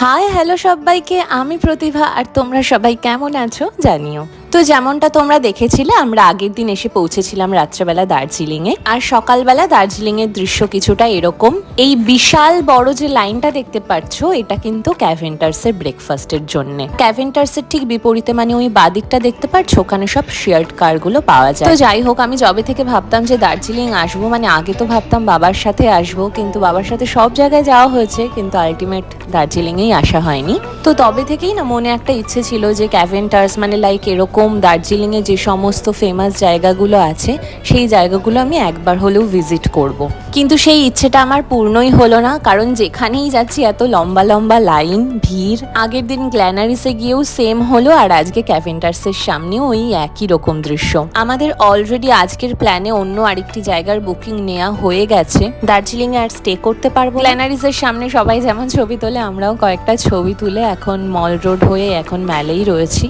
Hi hello সবাইকে আমি প্রতিভা আর তোমরা সবাই কেমন আছো জানিও। তো যেমনটা তোমরা দেখেছিলে, আমরা আগের দিন এসে পৌঁছেছিলাম রাত্রেবেলা দার্জিলিং এ আর সকালবেলা দার্জিলিং এর দৃশ্য কিছুটা এরকম। এই বিশাল বড় যে লাইনটা দেখতে পাচ্ছ, এটা কিন্তু ক্যাভেন্টার্স এর ব্রেকফাস্টের জন্য। ক্যাভেন্টার্স এর ঠিক বিপরীতে মানে ওই বাদিকটা দেখতে পাচ্ছ, ওখানে সব শেয়ার্ড কারগুলো পাওয়া যায়। তো যাই হোক, আমি জবে থেকে ভাবতাম যে দার্জিলিং আসব মানে আগে তো ভাবতাম বাবার সাথে আসব, কিন্তু বাবার সাথে সব জায়গায় যাওয়া হয়েছে, কিন্তু আলটিমেট দার্জিলিং এই আসা হয়নি। তো তবে থেকেই না মনে একটা ইচ্ছে ছিল যে ক্যাভেন্টার্স মানে লাইক এরকম দার্জিলিং এ যে সমস্ত ফেমাস জায়গাগুলো আছে, সেই জায়গাগুলো আমি একবার হলেও ভিজিট করব। কিন্তু সেই ইচ্ছেটা আমার পূর্ণই হলো না, কারণ যেখানেই যাচ্ছি এত লম্বা লম্বা লাইন ভিড়। আগের দিন গ্ল্যানারিসে গিয়েও সেম হলো, আর আজকে ক্যাভেন্টার্সের সামনেও ওই একই রকম দৃশ্য। আমাদের অলরেডি আজকের প্ল্যানে অন্য আরেকটি জায়গার বুকিং নেওয়া হয়ে গেছে। দার্জিলিং আর স্টে করতে পারব গ্ল্যানারিসের সামনে সবাই যেমন ছবি তোলে, আমরাও কয়েকটা ছবি তুলে এখন মল রোড হয়ে এখন মেলেই রয়েছি।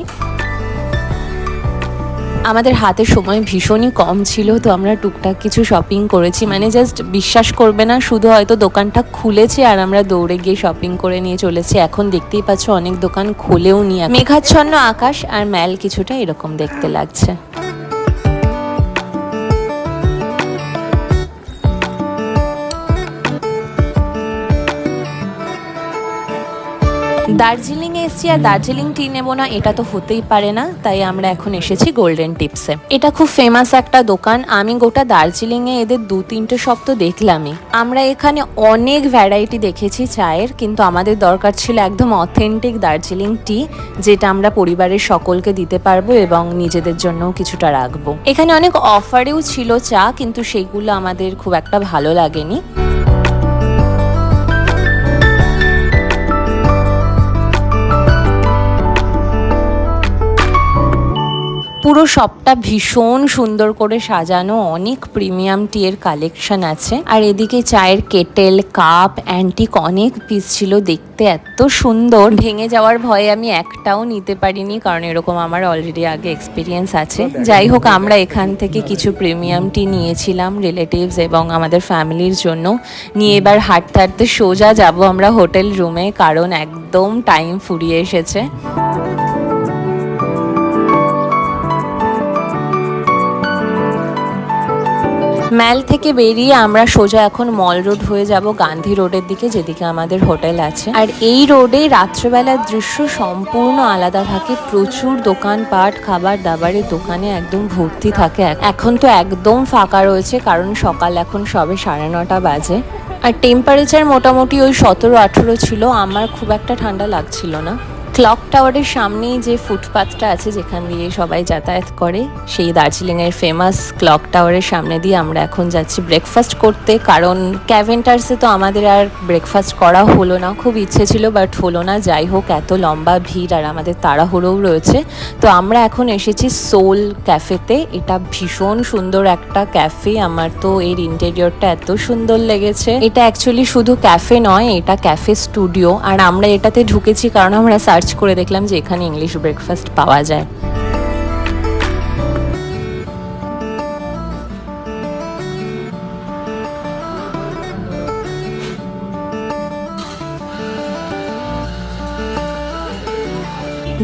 আমাদের হাতে সময় ভীষণই কম ছিল, তো আমরা টুকটাক কিছু শপিং করেছি। মানে জাস্ট বিশ্বাস করবে না, শুধু হয়তো দোকানটা খুলেছে আর আমরা দৌড়ে গিয়ে শপিং করে নিয়ে চলেছি। এখন দেখতেই পাচ্ছ অনেক দোকান খুলেও নিয়ে মেঘাচ্ছন্ন আকাশ আর ম্যাল কিছুটা এরকম দেখতে লাগছে। দার্জিলিং এ এসছি আর দার্জিলিং টি নেব না, এটা তো হতেই পারে না, তাই আমরা এখন এসেছি গোল্ডেন টিপসে এটা খুব ফেমাস একটা দোকান, আমি গোটা দার্জিলিং এ এদের দু তিনটে শপ তো দেখলামই। আমরা এখানে অনেক ভ্যারাইটি দেখেছি চায়ের, কিন্তু আমাদের দরকার ছিল একদম অথেন্টিক দার্জিলিং টি, যেটা আমরা পরিবারের সকলকে দিতে পারব এবং নিজেদের জন্যও কিছুটা রাখব। এখানে অনেক অফারেও ছিল চা, কিন্তু সেইগুলো আমাদের খুব একটা ভালো লাগেনি। পুরো শপটা ভীষণ সুন্দর করে সাজানো অনেক প্রিমিয়াম টিয়ের কালেকশন আছে। আর এদিকে চায়ের কেটেল কাপ অ্যান্টিক অনেক পিস ছিল দেখতে এত সুন্দর। ভেঙে যাওয়ার ভয়ে আমি একটাও নিতে পারিনি কারণ এরকম আমার অলরেডি আগে এক্সপিরিয়েন্স আছে। যাই হোক আমরা এখান থেকে কিছু প্রিমিয়াম টি নিয়েছিলাম রিলেটিভস এবং আমাদের ফ্যামিলির জন্য। নিয়ে এবার হাঁটতে হাঁটতে সোজা যাব আমরা হোটেল রুমে কারণ একদম টাইম ফুরিয়ে এসেছে। ম্যাল থেকে বেরিয়ে আমরা সোজা এখন মল রোড হয়ে যাব গান্ধী রোডের দিকে, যেদিকে আমাদের হোটেল আছে। আর এই রোডে রাত্রেবেলার দৃশ্য সম্পূর্ণ আলাদা থাকে। প্রচুর দোকানপাট খাবার দাবারের দোকানে একদম ভর্তি থাকে। এখন তো একদম ফাঁকা রয়েছে, কারণ সকাল এখন সবে সাড়ে নটা বাজে। আর টেম্পারেচার মোটামুটি ওই সতেরো আঠেরো ছিল, আমার খুব একটা ঠান্ডা লাগছিল না। ক্লক টাওয়ারের সামনেই যে ফুটপাথটা আছে যেখান দিয়ে সবাই যাতায়াত করে, সেই দার্জিলিংয়ের ফেমাস ক্লক টাওয়ারের সামনে দিয়ে আমরা এখন যাচ্ছি ব্রেকফাস্ট করতে। কারণ ক্যাভেন্টার্সে তো আমাদের আর ব্রেকফাস্ট করা হলো না, খুব ইচ্ছে ছিল বাট হলো না। যাই হোক, এত লম্বা ভিড় আর আমাদের তাড়াহুড়োও রয়েছে। তো আমরা এখন এসেছি সোল ক্যাফেতে এটা ভীষণ সুন্দর একটা ক্যাফে আমার তো এর ইন্টেরিয়রটা এত সুন্দর লেগেছে। এটা অ্যাকচুয়ালি শুধু ক্যাফে নয়, এটা ক্যাফে স্টুডিও আর আমরা এটাতে ঢুকেছি কারণ আমরা সার্চ করে দেখলাম যে এখানে ইংলিশ ব্রেকফাস্ট পাওয়া যায়।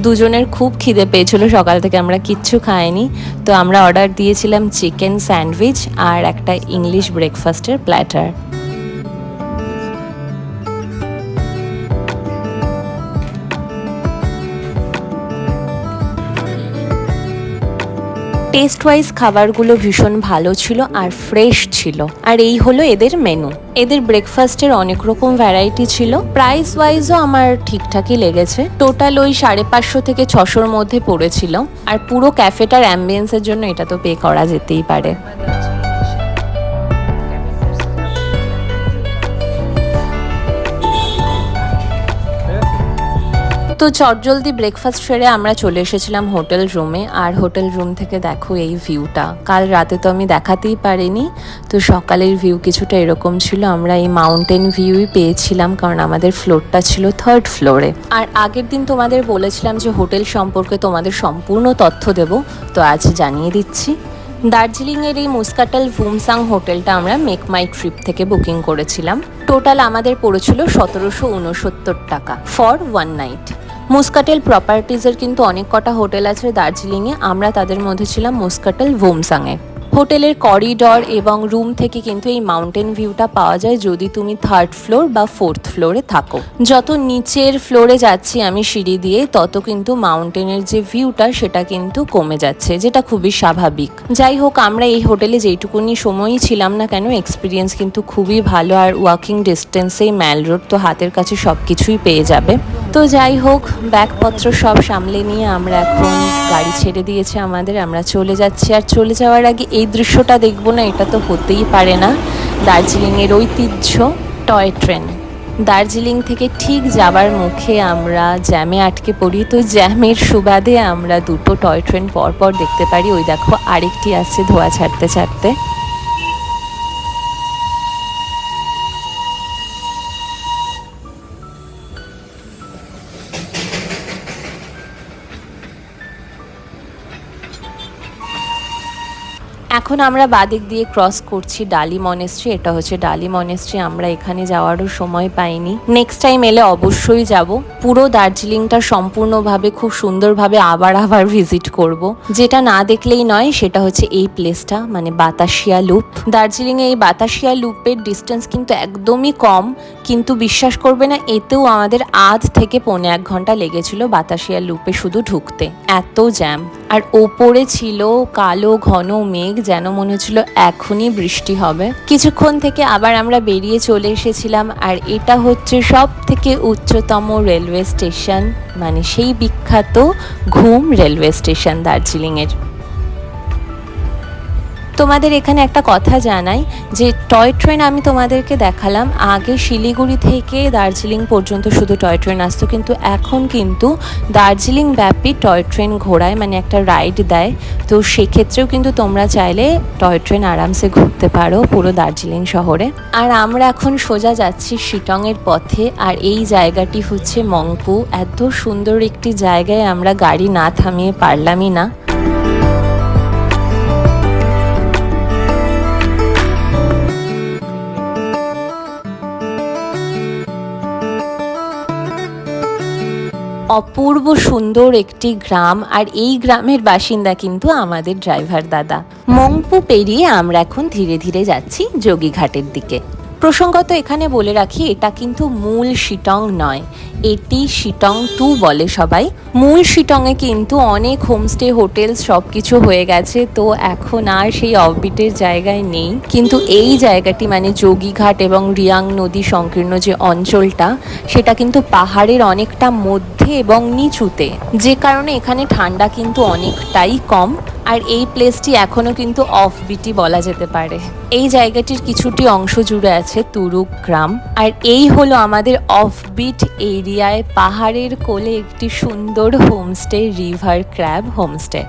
দুজনের খুব খিদে পেয়েছিল, সকাল থেকে আমরা কিচ্ছু খাইনি। তো আমরা অর্ডার দিয়েছিলাম চিকেন স্যান্ডউইচ আর একটা ইংলিশ ব্রেকফাস্টের প্ল্যাটার টেস্ট ওয়াইজ খাবারগুলো ভীষণ ভালো ছিল আর ফ্রেশ ছিল। আর এই হলো এদের মেনু এদের ব্রেকফাস্টের অনেক রকম ভ্যারাইটি ছিল। প্রাইস ওয়াইজও আমার ঠিকঠাকই লেগেছে। টোটাল ওই সাড়ে পাঁচশো থেকে ছশোর মধ্যে পড়েছিল। আর পুরো ক্যাফেটার অ্যাম্বিয়েন্সের জন্য এটা তো পে করা যেতেই পারে। তো চটজলদি ব্রেকফাস্ট সেরে আমরা চলে এসেছিলাম হোটেল রুমে আর হোটেল রুম থেকে দেখো এই ভিউটা কাল রাতে তো আমি দেখাতেই পারিনি। তো সকালের ভিউ কিছুটা এরকম ছিল। আমরা এই মাউন্টেন ভিউই পেয়েছিলাম কারণ আমাদের ফ্লোরটা ছিল থার্ড ফ্লোরে আর আগের দিন তোমাদের বলেছিলাম যে হোটেল সম্পর্কে তোমাদের সম্পূর্ণ তথ্য দেব। তো আজ জানিয়ে দিচ্ছি। দার্জিলিংয়ের এই মুস্কাটাল ভুমসাং হোটেলটা আমরা মেক মাই ট্রিপ থেকে বুকিং করেছিলাম। টোটাল আমাদের পড়েছিল সতেরোশো উনসত্তর টাকা ফর ওয়ান নাইট মুস্কাটেল প্রপার্টিজের কিন্তু অনেক কটা হোটেল আছে দার্জিলিংয়ে। আমরা তাদের মধ্যে ছিলাম মুস্কাটেল ভুমসাংয়ে। হোটেলের করিডর এবং রুম থেকে কিন্তু এই মাউন্টেন ভিউটা পাওয়া যায় যদি তুমি থার্ড ফ্লোর বা ফোর্থ ফ্লোরে থাকো। যত নিচের ফ্লোরে যাচ্ছি আমি সিঁড়ি দিয়ে, তত কিন্তু মাউন্টেনের যে ভিউটা সেটা কিন্তু কমে যাচ্ছে, যেটা খুবই স্বাভাবিক। যাই হোক, আমরা এই হোটেলে যেইটুকুনি সময়ই ছিলাম না কেন এক্সপিরিয়েন্স কিন্তু খুবই ভালো আর ওয়াকিং ডিস্টেন্সেই ম্যাল রোড তো হাতের কাছে সব কিছুই পেয়ে যাবে। তো যাই হোক, ব্যাগপত্র সব সামলে নিয়ে আমরা এখন গাড়ি ছেড়ে দিয়েছে আমাদের, আমরা চলে যাচ্ছি। আর চলে যাওয়ার আগে এই দৃশ্যটা দেখব না, এটা তো হতেই পারে না। দার্জিলিংয়ের ঐতিহ্য টয় ট্রেন। দার্জিলিং থেকে ঠিক যাবার মুখে আমরা জ্যামে আটকে পড়ি। তো জ্যামের সুবাদে আমরা দুটো টয় ট্রেন পরপর দেখতে পারি। ওই দেখো, আরেকটি আছে ধোয়া ছাড়তে ছাড়তে। এখন আমরা বাদিক দিয়ে ক্রস করছি ডালি মনেস্ট্রি এটা হচ্ছে ডালি মনেস্ট্রি আমরা এখানে যাওয়ারও সময় পাইনি। নেক্সট টাইম এলে অবশ্যই যাব। পুরো দার্জিলিংটা সম্পূর্ণভাবে খুব সুন্দরভাবে আবার আবার ভিজিট করব। যেটা না দেখলেই নয়, সেটা হচ্ছে এই প্লেসটা মানে বাতাসিয়া লুপ দার্জিলিংয়ে এই বাতাসিয়া লুপের ডিস্টেন্স কিন্তু একদমই কম, কিন্তু বিশ্বাস করবে না, এতেও আমাদের আধ থেকে পৌনে এক ঘণ্টা লেগেছিল বাতাসিয়া লুপে শুধু ঢুকতে। এত জ্যাম আর ওপরে ছিল কালো ঘন মেঘ যেন মনে হচ্ছিল এখনই বৃষ্টি হবে। কিছুক্ষণ থেকে আবার আমরা বেরিয়ে চলে এসেছিলাম আর এটা হচ্ছে সব থেকে উচ্চতম রেলওয়ে স্টেশন মানে সেই বিখ্যাত ঘুম রেলওয়ে স্টেশন দার্জিলিংয়ের। তোমাদের এখানে একটা কথা জানাই যে টয় ট্রেন আমি তোমাদেরকে দেখালাম আগে শিলিগুড়ি থেকে দার্জিলিং পর্যন্ত শুধু টয় ট্রেন আসতো, কিন্তু এখন কিন্তু দার্জিলিং ব্যাপী টয় ট্রেন ঘোরায় মানে একটা রাইড দেয়। তো সেক্ষেত্রেও কিন্তু তোমরা চাইলে টয় ট্রেন আরামসে ঘুরতে পারো পুরো দার্জিলিং শহরে। আর আমরা এখন সোজা যাচ্ছি শিটংয়ের পথে, আর এই জায়গাটি হচ্ছে মংপু। এত সুন্দর একটি জায়গায় আমরা গাড়ি না থামিয়ে পারলামই না। অপূর্ব সুন্দর একটি গ্রাম, আর এই গ্রামের বাসিন্দা কিন্তু আমাদের ড্রাইভার দাদা। মংপু পেরিয়ে আমরা এখন ধীরে ধীরে যাচ্ছি যোগীঘাটের দিকে। প্রসঙ্গত এখানে বলে রাখি, এটা কিন্তু মূল শিটং নয়। এটি শিটং টু বলে সবাই। মূল শিটংয়ে কিন্তু অনেক হোমস্টে হোটেল সব কিছু হয়ে গেছে, তো এখন আর সেই অফবিটের জায়গায় নেই। কিন্তু এই জায়গাটি মানে যোগীঘাট এবং রিয়াং নদী সংকীর্ণ যে অঞ্চলটা, সেটা কিন্তু পাহাড়ের অনেকটা মধ্যে এবং নিচুতে। যে কারণে এখানে ঠান্ডা কিন্তু অনেকটাই কম। আর এই প্লেসটি এখনও কিন্তু অফ বিটি বলা যেতে পারে। এই জায়গাটির কিছুটি অংশ জুড়ে আছে তুরুক গ্রাম। আর এই হলো আমাদের অফ বিট এরিয়ায় পাহাড়ের কোলে একটি সুন্দর হোমস্টে রিভার ক্র্যাব হোমস্টে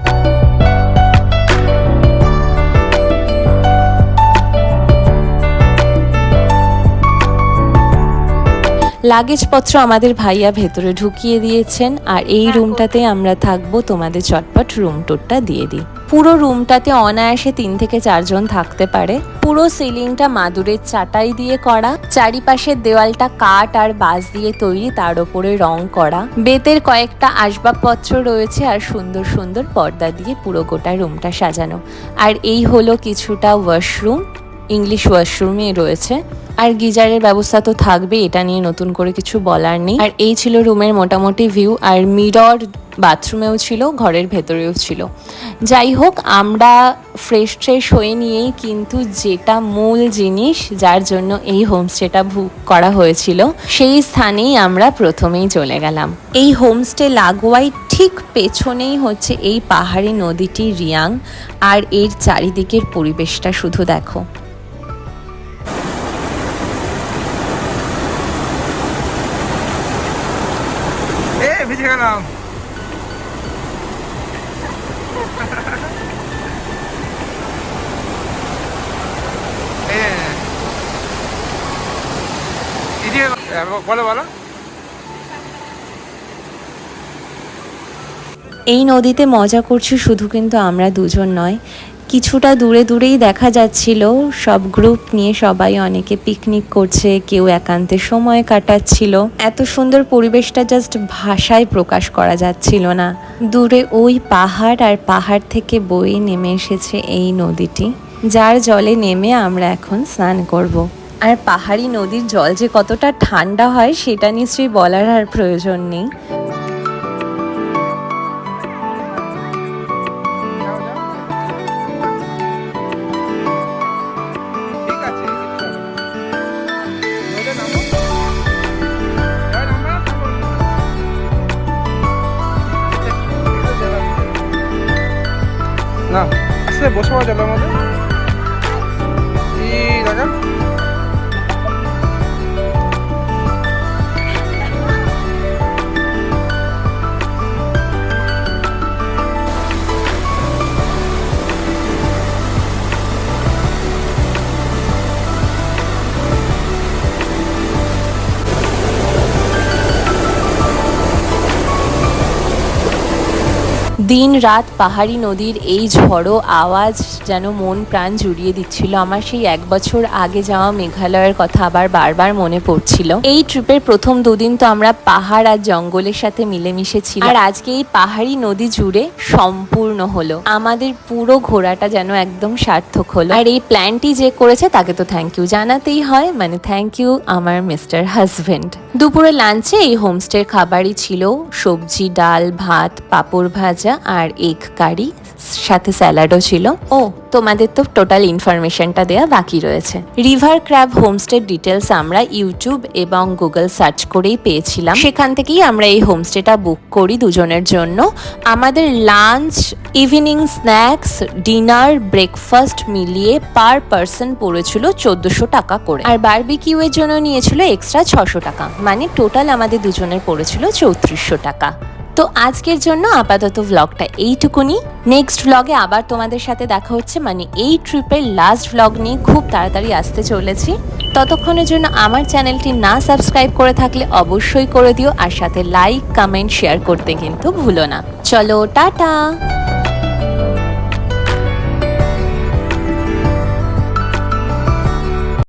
লাগেজপত্র আমাদের ভাইয়া ভেতরে ঢুকিয়ে দিয়েছেন আর এই রুমটাতে আমরা থাকব তোমাদের চটপট রুম টুরটা দিয়ে দিই। পুরো রুমটাতে অনায়াসে তিন থেকে চারজন থাকতে পারে। পুরো সিলিংটা মাদুরের চাটাই দিয়ে করা। চারিপাশের দেওয়ালটা কাঠ আর বাঁশ দিয়ে তৈরি তার ওপরে রং করা। বেতের কয়েকটা আসবাবপত্র রয়েছে আর সুন্দর সুন্দর পর্দা দিয়ে পুরো গোটা রুমটা সাজানো। আর এই হলো কিছুটা ওয়াশরুম। ইংলিশ ওয়াশরুমে রয়েছে। আর গিজারের ব্যবস্থা তো থাকবে এটা নিয়ে নতুন করে কিছু বলার নেই। আর এই ছিল রুমের মোটামুটি ভিউ, আর মিরর বাথরুমেও ছিল, ঘরের ভেতরেও ছিল। যাই হোক, আমরা ফ্রেশ ট্রেশ হয়ে নিয়েই কিন্তু যেটা মূল জিনিস যার জন্য এই হোমস্টেটা বুক করা হয়েছিল, সেই স্থানেই আমরা প্রথমেই চলে গেলাম। এই হোমস্টে লাগোয়াই ঠিক পেছনেই হচ্ছে এই পাহাড়ি নদীটি রিয়াং, আর এর চারিদিকের পরিবেশটা শুধু দেখো। এ, বলো বলো এই নদীতে মজা করছি শুধু কিন্তু আমরা দুজন নয়। কিছুটা দূরে দূরেই দেখা যাচ্ছিল। সব গ্রুপ নিয়ে সবাই অনেকে পিকনিক করছে, কেউ একান্তে সময় কাটাচ্ছিল। এত সুন্দর পরিবেশটা জাস্ট ভাষায় প্রকাশ করা যাচ্ছিল না। দূরে ওই পাহাড় আর পাহাড় থেকে বয়ে নেমে এসেছে এই নদীটি, যার জলে নেমে আমরা এখন স্নান করব। আর পাহাড়ি নদীর জল যে কতটা ঠান্ডা হয়, সেটা নিশ্চয়ই বলার আর প্রয়োজন নেই। না আসলে বসে পড়া যাবে মধ্যে দিন রাত পাহাড়ি নদীর এই ঝড়ো আওয়াজ যেন মন প্রাণ জুড়িয়ে দিচ্ছিল। আমার সেই এক বছর আগে যাওয়া মেঘালয়ের কথা আবার বারবার মনে পড়ছিল। এই ট্রিপের প্রথম দুদিন তো আমরা পাহাড় আর জঙ্গলের সাথে মিলেমিশে ছিল আর আজকে এই পাহাড়ি নদী জুড়ে সম্পূর্ণ হলো। আমাদের পুরো ঘোরাটা যেন একদম সার্থক হলো। আর এই প্ল্যানটি যে করেছে, তাকে তো থ্যাংক ইউ জানাতেই হয়। মানে থ্যাংক ইউ আমার মিস্টার হাজবেন্ড দুপুরে লাঞ্চে এই হোমস্টের খাবারই ছিল সবজি, ডাল, ভাত, পাপড় ভাজা আর এগ কারি সাথে স্যালাডও ছিল। ও, তোমাদের তো টোটাল ইনফরমেশনটা দেয়া বাকি রয়েছে। রিভার ক্র্যাব হোমস্টের ডিটেলস আমরা ইউটিউব এবং গুগল সার্চ করেই পেয়েছিলাম। সেখান থেকেই আমরা এই হোমস্টেটা বুক করি দুজনের জন্য। আমাদের lunch evening snacks dinner breakfast মিলিয়ে পার পার্সন পড়েছিল চোদ্দশো টাকা করে। আর বারবিকিউ এর জন্য নিয়েছিল এক্সট্রা ছশো টাকা। মানে টোটাল আমাদের দুজনের পড়েছিল চৌত্রিশশো টাকা। তো আজকের জন্য আপাতত ভ্লগটা এইটুকুনি। নেক্সট ভ্লগে আবার তোমাদের সাথে দেখা হচ্ছে। মানে এই ট্রিপের লাস্ট ভ্লগ নিয়ে খুব তাড়াতাড়ি আসতে চলেছি। ততক্ষণের জন্য আমার চ্যানেলটি না সাবস্ক্রাইব করে থাকলে অবশ্যই করে দিও। আর সাথে লাইক কমেন্ট শেয়ার করতে কিন্তু ভুলো না। চলো, টাটা!